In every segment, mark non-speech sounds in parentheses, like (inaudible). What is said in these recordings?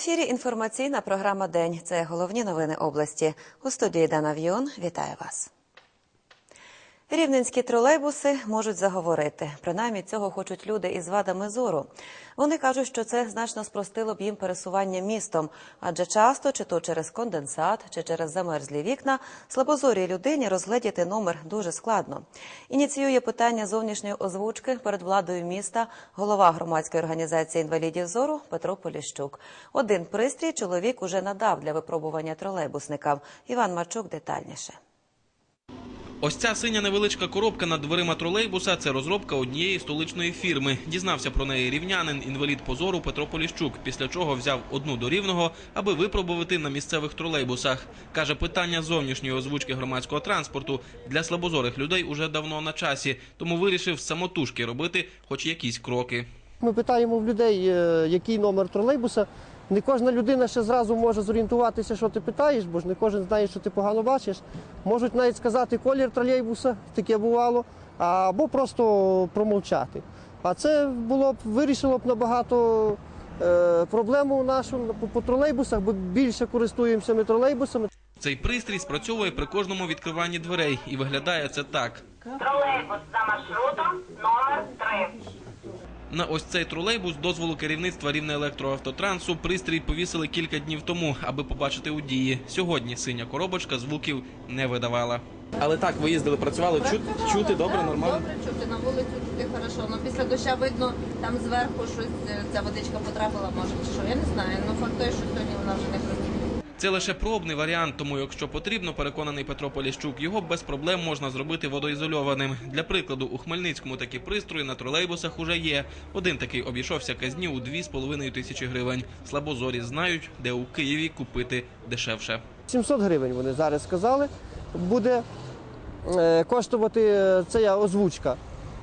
Ефірі інформаційна програма День. Це головні новини області. У студії Дана В'йон. Вітаю вас. Рівненські тролейбуси можуть заговорити. Принаймні цього хочуть люди із вадами зору. Вони кажуть, що це значно спростило б їм пересування містом, адже часто, чи то через конденсат, чи через замерзлі вікна, слабозорій людині розгледіти номер дуже складно. Ініціює питання зовнішньої озвучки перед владою міста голова громадської організації інвалідів зору Петро Поліщук. Один пристрій чоловік уже надав для випробування тролейбусникам. Іван Марчук детальніше. Ось ця синя невеличка коробка над дверима тролейбуса це розробка однієї столичної фірми. Дізнався про неї рівнянин, інвалід позору Петро Поліщук, після чого взяв одну до рівного, аби випробувати на місцевих тролейбусах. Каже, питання зовнішньої озвучки громадського транспорту для слабозорих людей уже давно на часі, тому вирішив самотужки робити хоч якісь кроки. Ми питаємо в людей, е, який номер тролейбуса. Не кожна людина ще зразу може зорієнтуватися, що ти питаєш, бо ж не кожен знає, що ти погано бачиш. Можуть навіть сказати колір тролейбуса, таке бувало, або просто промовчати. А це було б вирішило б набагато е, проблему нашу по, по тролейбусах, бо більше користуємося ми тролейбусами. Цей пристрій спрацьовує при кожному відкриванні дверей, і виглядає це так. Тролейбус за маршрутом номер 3. На ось цей тролейбус дозволу керівництва рівне електроавтотрансу пристрій повісили кілька днів тому, аби побачити у дії. Сьогодні синя коробочка звуків не видавала. Але так, ви їздили, працювали, чути, чути добре, нормально. Добре чути, на вулицю чути хорошо. Ну після доща видно, там зверху щось е, ця водичка потрапила, може чи що. Я не знаю. Ну факт той, що сьогодні вона вже не працює. Це лише пробний варіант, тому якщо потрібно, переконаний Петро Поліщук, його без проблем можна зробити водоізольованим. Для прикладу, у Хмельницькому такі пристрої на тролейбусах уже є. Один такий обійшовся казні у 2,5 тисячі гривень. Слабозорі знають, де у Києві купити дешевше. 700 гривень вони зараз сказали, буде е, коштувати е, ця озвучка.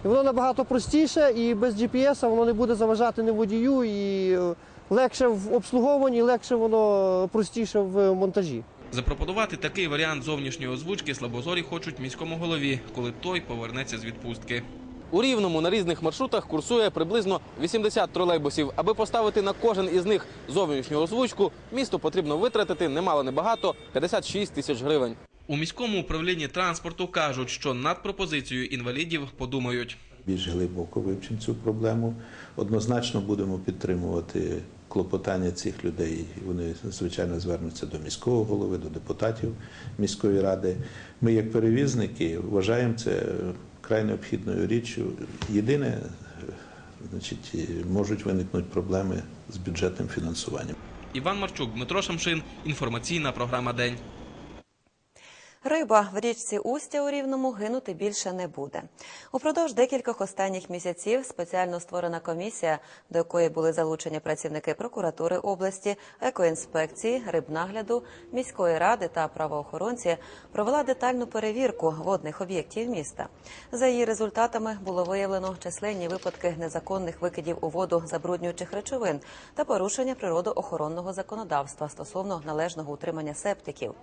Воно набагато простіше і без GPS воно не буде заважати ні водію, і е, легше в обслуговуванні, легше воно простіше в монтажі. Запропонувати такий варіант зовнішньої озвучки слабозорі хочуть міському голові, коли той повернеться з відпустки. У рівному на різних маршрутах курсує приблизно 80 тролейбусів. Аби поставити на кожен із них зовнішню озвучку, місту потрібно витратити немало небагато 56 тисяч гривень. У міському управлінні транспорту кажуть, що над пропозицією інвалідів подумають. більш глибоко вивчимо цю проблему. Однозначно будемо підтримувати клопотання цих людей. Вони звичайно звернуться до міського голови, до депутатів міської ради. Ми, як перевізники, вважаємо це край необхідною річчю. Єдине, значить, можуть виникнути проблеми з бюджетним фінансуванням. Іван Марчук, Дмитро Шамшин. Інформаційна програма День. Риба в річці Устя у Рівному гинути більше не буде. Упродовж декількох останніх місяців спеціально створена комісія, до якої були залучені працівники прокуратури області, екоінспекції, рибнагляду, міської ради та правоохоронці, провела детальну перевірку водних об'єктів міста. За її результатами було виявлено численні випадки незаконних викидів у воду забруднюючих речовин та порушення природоохоронного законодавства стосовно належного утримання септиків.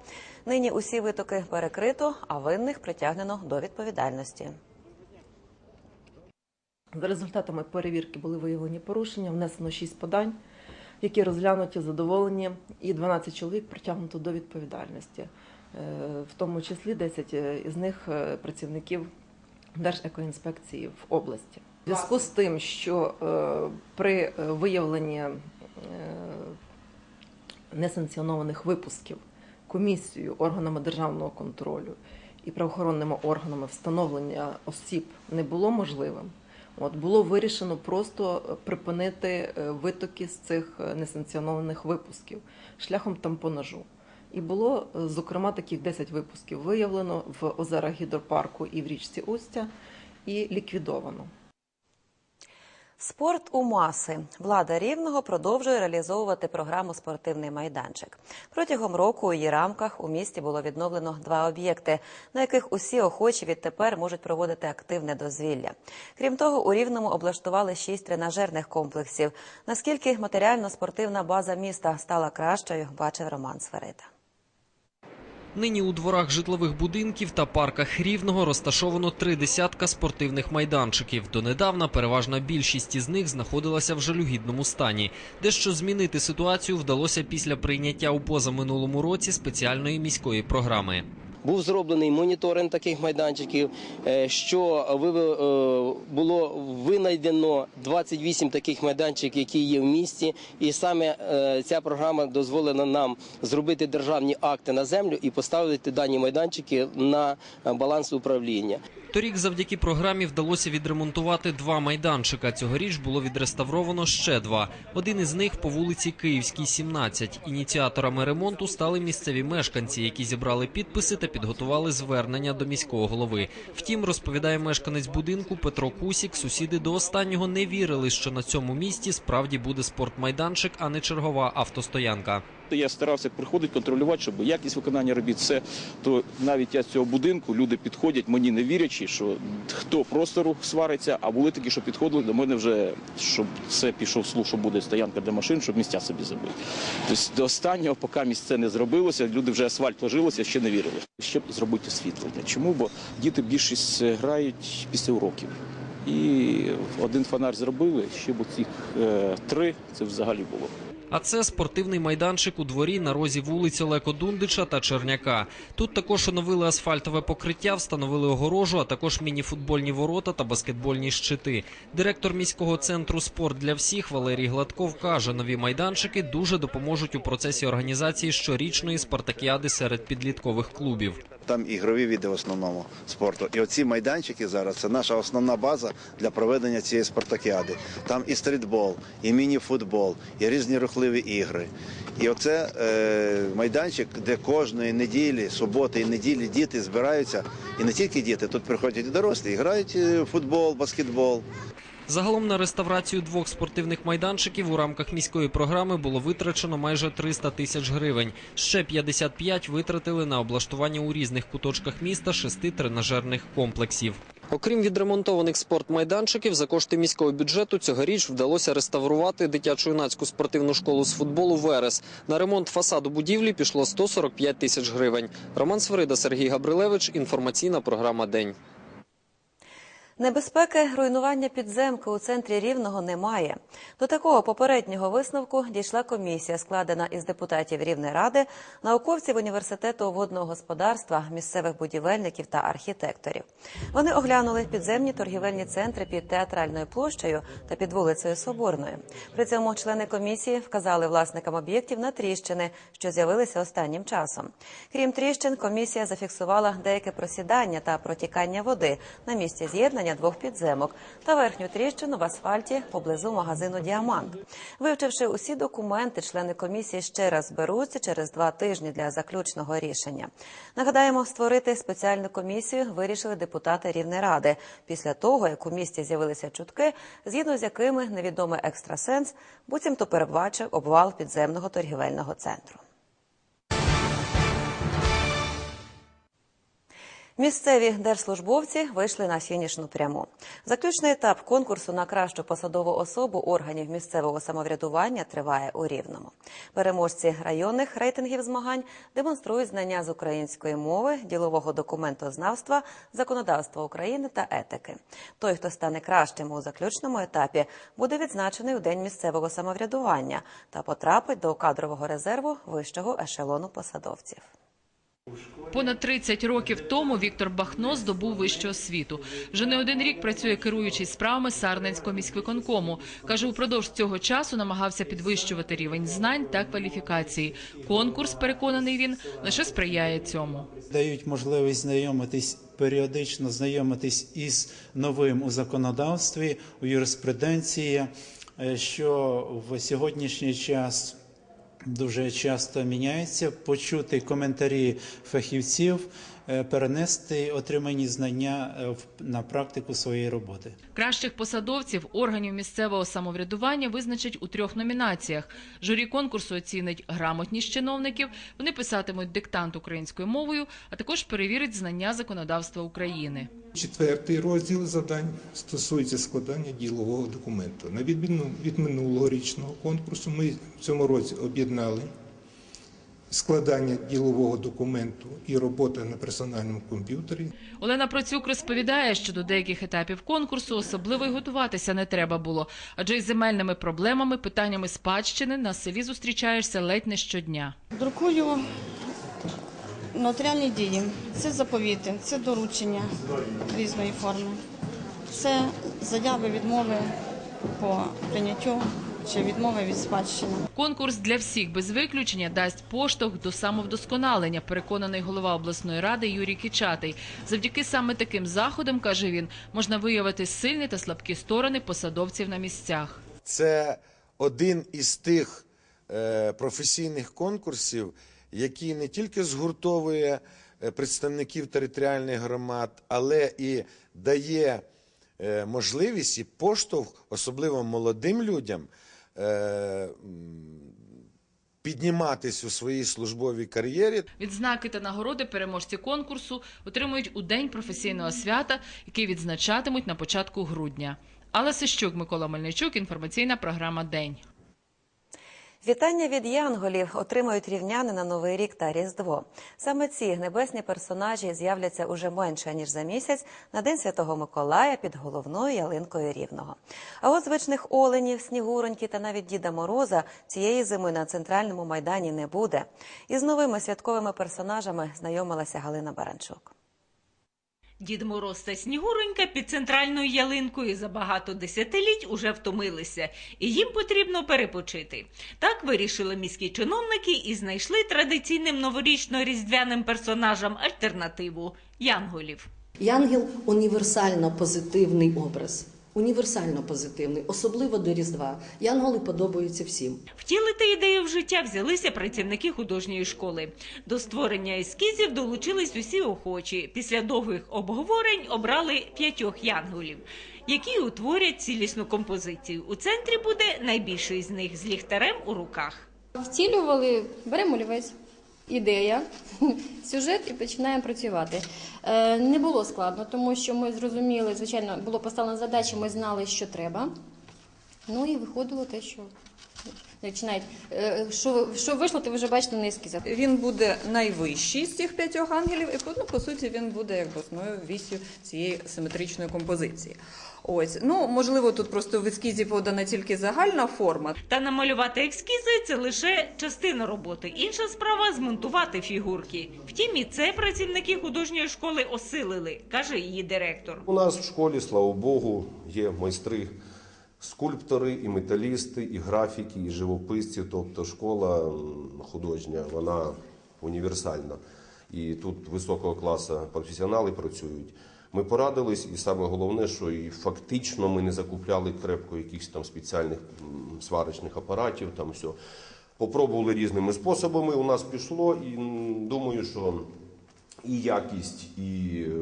Нині усі витоки перекрито, а винних притягнено до відповідальності. За результатами перевірки були виявлені порушення, внесено 6 подань, які розглянуті, задоволені, і 12 чоловік притягнуто до відповідальності, Е, в тому числі 10 із них е, працівників Держекоінспекції в області. В зв'язку з тим, що е, при е, виявленні е, несанкціонованих випусків комісією, органами державного контролю і правоохоронними органами встановлення осіб не було можливим. От було вирішено просто припинити е, витоки з цих е, несанкціонованих випусків шляхом тампонажу. І було, е, зокрема, таких 10 випусків виявлено в озерах гідропарку і в річці Устя, і ліквідовано. Спорт у маси. Влада Рівного продовжує реалізовувати програму Спортивний майданчик. Протягом року у її рамках у місті було відновлено два об'єкти, на яких усі охочі відтепер можуть проводити активне дозвілля. Крім того, у Рівному облаштували шість тренажерних комплексів. Наскільки матеріально-спортивна база міста стала кращою, бачив Роман Сверида. Нині у дворах житлових будинків та парках Рівного розташовано три десятка спортивних майданчиків. Донедавна переважна більшість із них знаходилася в жалюгідному стані. Дещо змінити ситуацію вдалося після прийняття у позаминулому році спеціальної міської програми. Був зроблений моніторинг таких майданчиків, е, що е, було винайдено 28 таких майданчиків, які є в місті, і саме е, ця програма дозволила нам зробити державні акти на землю і поставити дані майданчики на баланс управління. Торік завдяки програмі вдалося відремонтувати два майданчика. Цьогоріч було відреставровано ще два. Один із них по вулиці Київській, 17. Ініціаторами ремонту стали місцеві мешканці, які зібрали підписи та підготували звернення до міського голови. Втім, розповідає мешканець будинку Петро Кусік, сусіди до останнього не вірили, що на цьому місці справді буде спортмайданчик, а не чергова автостоянка. Я старався приходити, контролювати, щоб якість виконання робіт все. То навіть я з цього будинку люди підходять, мені не вірячи, що хто просто рух свариться, а були такі, що підходили до мене вже, щоб все пішов слух, що буде стоянка для машин, щоб місця собі забити. Тобто до останнього, поки місце не зробилося, люди вже асфальт ложилося, ще не вірили. Ще зробити освітлення. Чому? Бо діти більшість грають після уроків. І один фонарь зробили, ще б цих е, три це взагалі було. А це спортивний майданчик у дворі на розі вулиць Олеко Дундича та Черняка. Тут також оновили асфальтове покриття, встановили огорожу, а також мініфутбольні ворота та баскетбольні щити. Директор міського центру спорт для всіх Валерій Гладков каже, нові майданчики дуже допоможуть у процесі організації щорічної спартакіади серед підліткових клубів. Там ігрові види в основному спорту. І оці майданчики зараз це наша основна база для проведення цієї спартакіади. Там і стрітбол, і міні-футбол, і різні рухливі ігри. І оце е, майданчик, де кожної неділі, суботи і неділі діти збираються. І не тільки діти, тут приходять і дорослі, і грають е, футбол, баскетбол. Загалом на реставрацію двох спортивних майданчиків у рамках міської програми було витрачено майже 300 тисяч гривень. Ще 55 витратили на облаштування у різних куточках міста шести тренажерних комплексів. Окрім відремонтованих спортмайданчиків, за кошти міського бюджету цьогоріч вдалося реставрувати дитячо-юнацьку спортивну школу з футболу Верес. На ремонт фасаду будівлі пішло 145 тисяч гривень. Роман Свирида, Сергій Габрилевич. Інформаційна програма День. Небезпеки руйнування підземки у центрі Рівного немає. До такого попереднього висновку дійшла комісія, складена із депутатів Рівнеради, науковців університету водного господарства, місцевих будівельників та архітекторів. Вони оглянули підземні торгівельні центри під театральною площею та під вулицею Соборною. При цьому члени комісії вказали власникам об'єктів на тріщини, що з'явилися останнім часом. Крім тріщин, комісія зафіксувала деяке просідання та протікання води на місці з'єднання двох підземок та верхню тріщину в асфальті поблизу магазину Діамант. Вивчивши усі документи, члени комісії ще раз зберуться через два тижні для заключного рішення. Нагадаємо, створити спеціальну комісію вирішили депутати Рівнеради після того, як у місті з'явилися чутки, згідно з якими невідомий екстрасенс буцімто передбачив обвал підземного торгівельного центру. Місцеві держслужбовці вийшли на фінішну пряму. Заключний етап конкурсу на кращу посадову особу органів місцевого самоврядування триває у Рівному. Переможці районних рейтингів змагань демонструють знання з української мови, ділового документознавства, законодавства України та етики. Той, хто стане кращим у заключному етапі, буде відзначений у день місцевого самоврядування та потрапить до кадрового резерву вищого ешелону посадовців. Понад 30 років тому Віктор Бахно здобув вищу освіту. Вже не один рік працює керуючий справами Сарненського міськвиконкому. Каже, упродовж цього часу намагався підвищувати рівень знань та кваліфікації. Конкурс, переконаний він, лише сприяє цьому. дають можливість знайомитись періодично знайомитись із новим у законодавстві, у юриспруденції, е, що в сьогоднішній час дуже часто міняється, почути коментарі фахівців, перенести отримані знання е, в- на практику своєї роботи. Кращих посадовців органів місцевого самоврядування визначать у трьох номінаціях. Журі конкурсу оцінить грамотність чиновників. Вони писатимуть диктант українською мовою, а також перевірить знання законодавства України. Четвертий розділ завдань стосується складання ділового документу. На відміну від минулого річного конкурсу, ми в цьому році об'єднали складання ділового документу і робота на персональному комп'ютері. Олена Процюк розповідає, що до деяких етапів конкурсу особливо й готуватися не треба було, адже із земельними проблемами, питаннями спадщини на селі зустрічаєшся ледь не щодня. Друкую нотаріальні дії. Це заповіти, це доручення різної форми. Це заяви відмови по прийняттю чи відмови від спадщини. Конкурс для всіх без виключення дасть поштовх до самовдосконалення, переконаний голова обласної ради Юрій Кичатий. Завдяки саме таким заходам, каже він, можна виявити сильні та слабкі сторони посадовців на місцях. Це один із тих е, професійних конкурсів, який не тільки згуртовує е, представників територіальних громад, але і дає е, можливість і поштовх, особливо молодим людям, підніматись у своїй службовій кар'єрі. Відзнаки та нагороди переможці конкурсу отримують у день професійного свята, який відзначатимуть на початку грудня. Алла Сищук, Микола Мельничук, інформаційна програма День. Вітання від янголів отримають рівняни на новий рік та різдво. Саме ці небесні персонажі з'являться уже менше ніж за місяць на день святого Миколая під головною ялинкою рівного. А от звичних оленів, снігуроньки та навіть Діда Мороза цієї зими на центральному майдані не буде. Із новими святковими персонажами знайомилася Галина Баранчук. Дід Мороз та Снігуронька під центральною ялинкою за багато десятиліть уже втомилися, і їм потрібно перепочити. Так вирішили міські чиновники і знайшли традиційним новорічно-різдвяним персонажам альтернативу янголів. Янгел універсально позитивний образ. Універсально позитивний, особливо до Різдва. Янголи подобаються всім. Втілити ідею в життя взялися працівники художньої школи. До створення ескізів долучились усі охочі. Після довгих обговорень обрали п'ятьох янголів, які утворять цілісну композицію. У центрі буде найбільший з них з ліхтарем у руках. Втілювали, беремо олівець, ідея, (laughs) сюжет і починаємо працювати. Е, не було складно, тому що ми зрозуміли, звичайно, було поставлено задачі, ми знали, що треба. Ну і виходило те, що починають. Е, що, що вийшло, ти вже бачите на ескізах. Він буде найвищий з цих п'ятьох ангелів, і ну, по суті він буде якби основною вісю цієї симетричної композиції. Ось, ну можливо, тут просто в ескізі подана тільки загальна форма. Та намалювати ескізи це лише частина роботи. Інша справа змонтувати фігурки. Втім, і це працівники художньої школи осилили, каже її директор. У нас в школі, слава Богу, є майстри, скульптори, і металісти, і графіки, і живописці. Тобто школа художня, вона універсальна. І тут високого класу професіонали працюють. Ми порадились, і саме головне, що і фактично ми не закупляли крепко якихось там спеціальних сварочних апаратів. Там все. Попробували різними способами. У нас пішло, і думаю, що і якість, і е,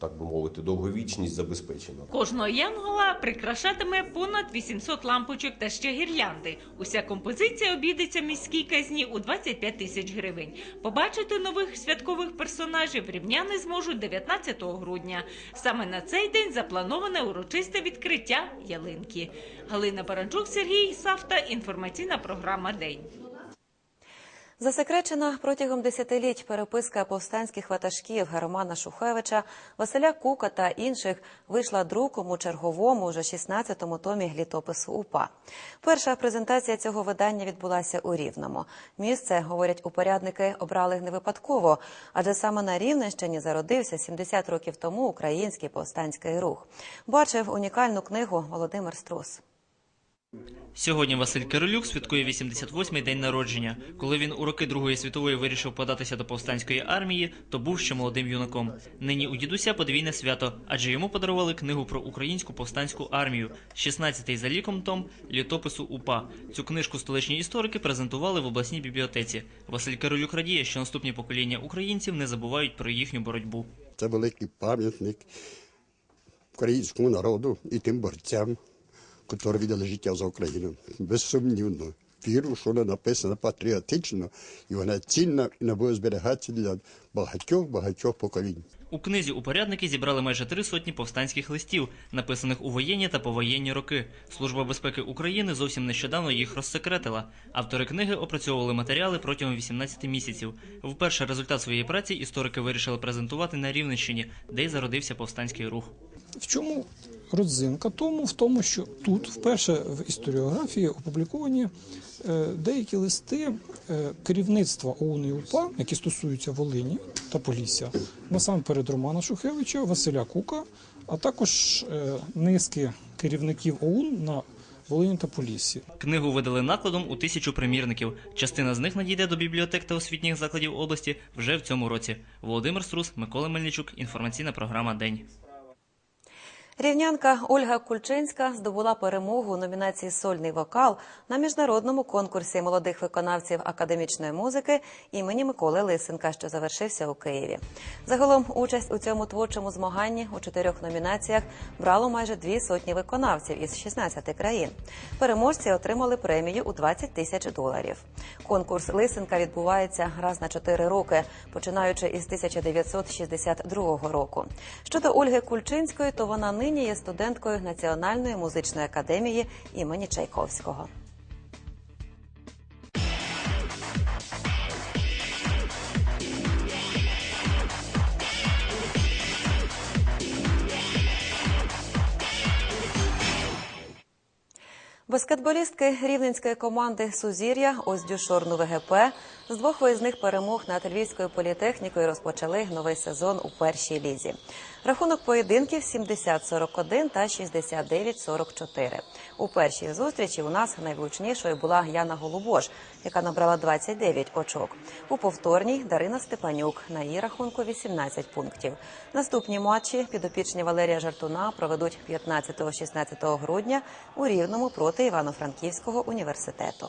так би мовити, довговічність забезпечена. Кожного янгола прикрашатиме понад 800 лампочок та ще гірлянди. Уся композиція обійдеться міській казні у 25 тисяч гривень. Побачити нових святкових персонажів рівняни зможуть 19 грудня. Саме на цей день заплановане урочисте відкриття ялинки. Галина Баранчук, Сергій Савта. Інформаційна програма День. Засекречена протягом десятиліть переписка повстанських ватажків Романа Шухевича, Василя Кука та інших вийшла друком у черговому, уже 16-му томі літопису УПА. Перша презентація цього видання відбулася у Рівному. Місце, говорять упорядники, обрали не випадково, адже саме на Рівненщині зародився 70 років тому український повстанський рух. Бачив унікальну книгу Володимир Струс. Сьогодні Василь Кирилюк святкує 88-й день народження. Коли він у роки Другої світової вирішив податися до повстанської армії, то був ще молодим юнаком. Нині у дідуся подвійне свято, адже йому подарували книгу про українську повстанську армію, 16-й за ліком том літопису УПА. Цю книжку столичні історики презентували в обласній бібліотеці. Василь Кирилюк радіє, що наступні покоління українців не забувають про їхню боротьбу. Це великий пам'ятник українському народу і тим борцям, які віддали життя за Україну. Безсумнівно. віру, що вона написана патріотично, і вона цінна і не буде зберігатися для багатьох багатьох поколінь. У книзі упорядники зібрали майже три сотні повстанських листів, написаних у воєнні та повоєнні роки. Служба безпеки України зовсім нещодавно їх розсекретила. Автори книги опрацьовували матеріали протягом 18 місяців. Вперше результат своєї праці історики вирішили презентувати на Рівненщині, де й зародився повстанський рух. В чому родзинка? Тому в тому, що тут вперше в історіографії опубліковані деякі листи е, керівництва ОУН і УПА, які стосуються Волині та Полісся, насамперед Романа Шухевича, Василя Кука, а також е, низки керівників ОУН на Волині та Поліссі. Книгу видали накладом у тисячу примірників. Частина з них надійде до бібліотек та освітніх закладів області вже в цьому році. Володимир Струс, Микола Мельничук. Інформаційна програма День. Рівнянка Ольга Кульчинська здобула перемогу у номінації Сольний вокал на міжнародному конкурсі молодих виконавців академічної музики імені Миколи Лисенка, що завершився у Києві. Загалом участь у цьому творчому змаганні у чотирьох номінаціях брало майже дві сотні виконавців із 16 країн. Переможці отримали премію у 20 тисяч доларів. Конкурс Лисенка відбувається раз на чотири роки, починаючи із 1962 року. Щодо Ольги Кульчинської, то вона нині є студенткою Національної музичної академії імені Чайковського. Баскетболістки рівненської команди Сузір'я Оздю Шорну ВГП з двох виїзних перемог над Львівською політехнікою розпочали новий сезон у першій лізі. Рахунок поєдинків 70-41 та 69-44. У першій зустрічі у нас найвлучнішою була Яна Голубош, яка набрала 29 очок. У повторній Дарина Степанюк на її рахунку 18 пунктів. Наступні матчі підопічні Валерія Жартуна проведуть 15-16 грудня у Рівному проти Івано-Франківського університету.